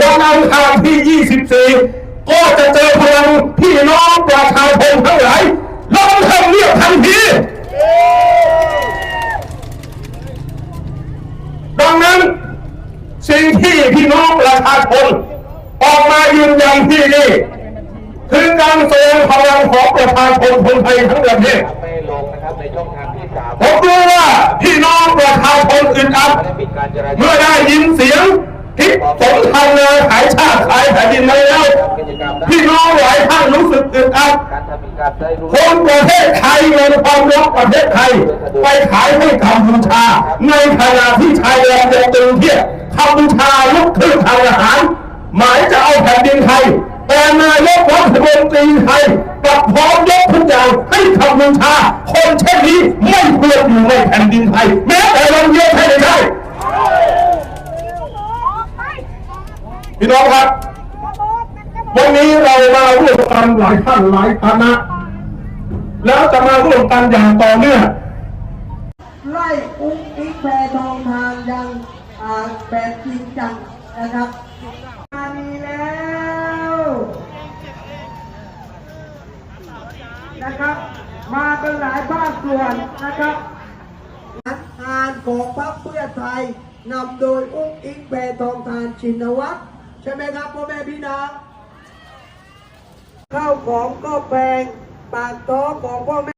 วันอังคารที่ 24 ก็จะเจอพลังพี่น้องประชาชนทั้งหลายลงทำเนียบทันทีดังนั้นสิ่งที่พี่น้องประชาชนออกมายืนยันที่นี่คือการแสดงพลังของประชาชนคนไทยทั้งประเทศไม่ลงนะครับในช่องทางที่สามผมรู้ว่าพี่น้องประชาชนอึดอัดได้ปิดการจราจรเมื่อได้ยินเสียง ทิศสงทางเลยขายชาติขายแผ่นดินไปแล้วพี่น้องหลายท่านรู้สึกอึดอัดคนประเทศไทยเงินความรักประเทศไทย ไปขายให้กัมพูชา ในขณะที่ชายแดนยังตึงเครียดกัมพูชาลุกขึ้นทางอาหาร หมายจะเอาแผ่นดินไทยแต่นายกรัฐมนตรีไทยกลับพร้อมยกทุกอย่างให้กัมพูชา คนเช่นนี้ไม่ควรอยู่ในแผ่นดินไทย แม้แต่วันเดียวให้ได้ พี่น้องครับ วันนี้เรามาร่วมกันหลายท่านหลายคณะ แล้วจะมาร่วมกันอย่างต่อเนื่องไล่อุ้งอิงแพรทองทานยังอ่าแบบจริงจังนะครับมาดีแล้วนะครับ มากันหลายภาคส่วนนะครับงานของพรรคเพื่อไทยนำโดยอุ้งอิงแพรทองทานชินวัตร ใช่ไหมครับพ่อแม่พี่น้องข้าวของก็แพงปากท้องของพ่อแม่